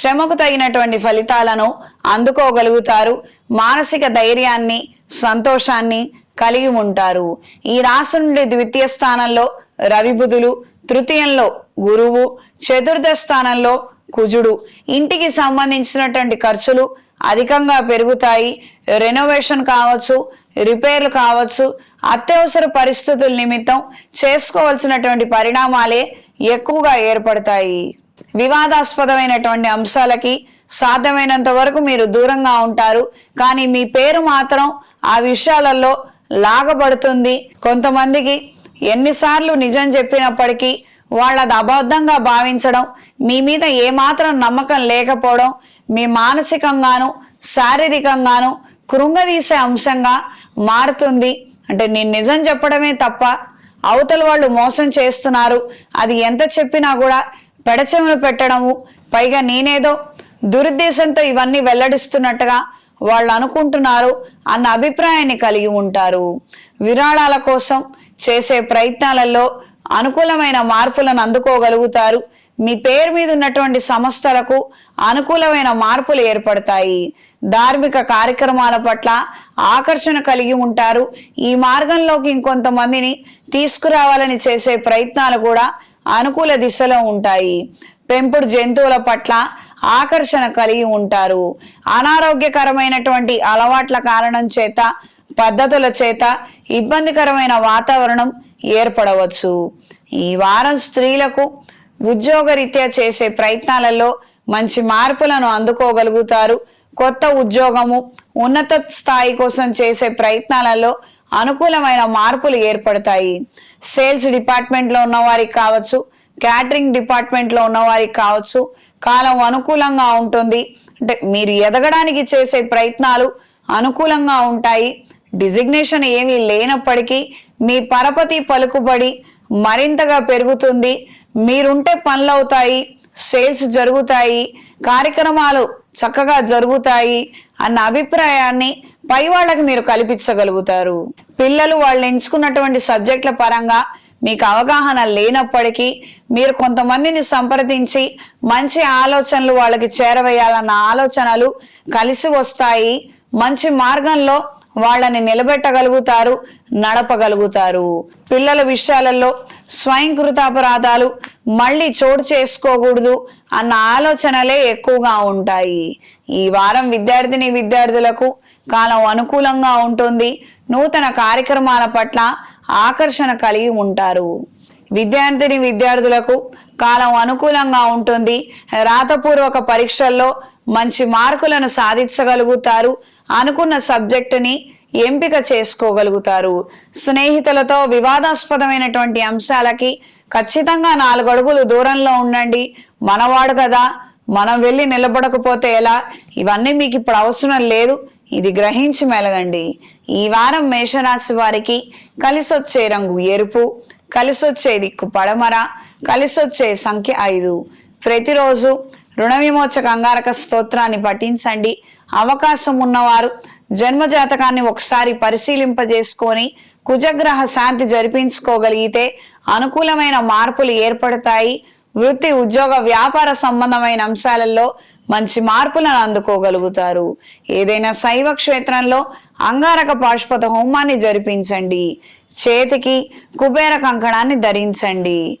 శ్రమకు తగినటువంటి ఫలితాలను అందుకోగలుగుతారు. మానసిక ధైర్యాన్ని సంతోషాన్ని కలిగి ఉంటారు. ఈ రాశి నుండి ద్వితీయ స్థానంలో రవిబుధులు తృతీయంలో గురువు చతుర్థ స్థానంలో కుజుడు. ఇంటికి సంబంధించినటువంటి ఖర్చులు అధికంగా పెరుగుతాయి. రెనోవేషన్ కావచ్చు రిపేర్లు కావచ్చు అత్యవసర పరిస్థితుల నిమిత్తం చేసుకోవాల్సినటువంటి పరిణామాలే ఎక్కువగా ఏర్పడతాయి. వివాదాస్పదమైనటువంటి అంశాలకి సాధ్యమైనంత వరకు మీరు దూరంగా ఉంటారు. కానీ మీ పేరు మాత్రం ఆ విషయాలలో లాగబడుతుంది. కొంతమందికి ఎన్నిసార్లు నిజం చెప్పినప్పటికీ వాళ్ళది అబద్ధంగా భావించడం మీ మీద ఏమాత్రం నమ్మకం లేకపోవడం మీ మానసికంగాను శారీరకంగాను కృంగదీసే అంశంగా మారుతుంది. అంటే నేను నిజం చెప్పడమే తప్ప అవతల వాళ్ళు మోసం చేస్తున్నారు. అది ఎంత చెప్పినా కూడా పెడచెములు పెట్టడము పైగా నేనేదో దురుద్దేశంతో ఇవన్నీ వెల్లడిస్తున్నట్టుగా వాళ్ళు అనుకుంటున్నారు అన్న అభిప్రాయాన్ని కలిగి ఉంటారు. విరాళాల కోసం చేసే ప్రయత్నాలలో అనుకూలమైన మార్పులను అందుకోగలుగుతారు. మీ పేరు మీద ఉన్నటువంటి సంస్థలకు అనుకూలమైన మార్పులు ఏర్పడతాయి. ధార్మిక కార్యక్రమాల పట్ల ఆకర్షణ కలిగి ఉంటారు. ఈ మార్గంలోకి ఇంకొంతమందిని తీసుకురావాలని చేసే ప్రయత్నాలు కూడా అనుకూల దిశలో ఉంటాయి. పెంపుడు జంతువుల పట్ల ఆకర్షణ కలిగి ఉంటారు. అనారోగ్యకరమైనటువంటి అలవాట్ల కారణం చేత పద్ధతుల చేత ఇబ్బందికరమైన వాతావరణం ఏర్పడవచ్చు. ఈ వారం స్త్రీలకు ఉద్యోగరీత్యా చేసే ప్రయత్నాలలో మంచి మార్పులను అందుకోగలుగుతారు. కొత్త ఉద్యోగము ఉన్నత స్థాయి కోసం చేసే ప్రయత్నాలలో అనుకూలమైన మార్పులు ఏర్పడతాయి. సేల్స్ డిపార్ట్మెంట్లో ఉన్న వారికి కావచ్చు క్యాటరింగ్ డిపార్ట్మెంట్లో ఉన్న వారికి కావచ్చు కాలం అనుకూలంగా ఉంటుంది. అంటే మీరు ఎదగడానికి చేసే ప్రయత్నాలు అనుకూలంగా ఉంటాయి. డిజిగ్నేషన్ ఏమీ లేనప్పటికీ మీ పరపతి పలుకుబడి మరింతగా పెరుగుతుంది. మీరుంటే పనులు అవుతాయి సేల్స్ జరుగుతాయి కార్యక్రమాలు చక్కగా జరుగుతాయి అన్న అభిప్రాయాన్ని పై వాళ్ళకి మీరు కల్పించగలుగుతారు. పిల్లలు వాళ్ళు ఎంచుకున్నటువంటి సబ్జెక్టుల పరంగా మీకు అవగాహన లేనప్పటికీ మీరు కొంతమందిని సంప్రదించి మంచి ఆలోచనలు వాళ్ళకి చేరవేయాలన్న ఆలోచనలు కలిసి వస్తాయి. మంచి మార్గంలో వాళ్ళని నిలబెట్టగలుగుతారు నడపగలుగుతారు. పిల్లల విషయాలలో స్వయంకృతాపరాధాలు మళ్ళీ చోటు చేసుకోకూడదు అన్న ఆలోచనలే ఎక్కువగా ఉంటాయి. ఈ వారం విద్యార్థిని విద్యార్థులకు కాలం అనుకూలంగా ఉంటుంది. నూతన కార్యక్రమాల పట్ల ఆకర్షణ కలిగి ఉంటారు. విద్యార్థిని విద్యార్థులకు కాలం అనుకూలంగా ఉంటుంది. రాతపూర్వక పరీక్షల్లో మంచి మార్కులను సాధించగలుగుతారు. అనుకున్న సబ్జెక్టుని ఎంపిక చేసుకోగలుగుతారు. స్నేహితులతో వివాదాస్పదమైనటువంటి అంశాలకి ఖచ్చితంగా నాలుగు అడుగులు దూరంలో ఉండండి. మనవాడు కదా. మనం వెళ్ళి నిలబడకపోతే ఎలా? ఇవన్నీ మీకు ఇప్పుడు అవసరం లేదు. ఇది గ్రహించి మెలగండి. ఈ వారం మేషరాశి వారికి కలిసొచ్చే రంగు ఎరుపు కలిసొచ్చే దిక్కు పడమర కలిసొచ్చే సంఖ్య ఐదు. ప్రతిరోజు రుణ విమోచ అంగారక స్తోత్రాన్ని పఠించండి. అవకాశం ఉన్నవారు జన్మజాతకాన్ని ఒకసారి పరిశీలింపజేసుకొని కుజగ్రహ శాంతి జరిపించుకోగలిగితే అనుకూలమైన మార్పులు ఏర్పడతాయి. వృత్తి ఉద్యోగ వ్యాపార సంబంధమైన అంశాలలో మంచి మార్పులను అందుకోగలుగుతారు. ఏదైనా శైవ క్షేత్రంలో అంగారక పాశుపత హోమాన్ని జరిపించండి. చేతికి కుబేర కంకణాన్ని ధరించండి.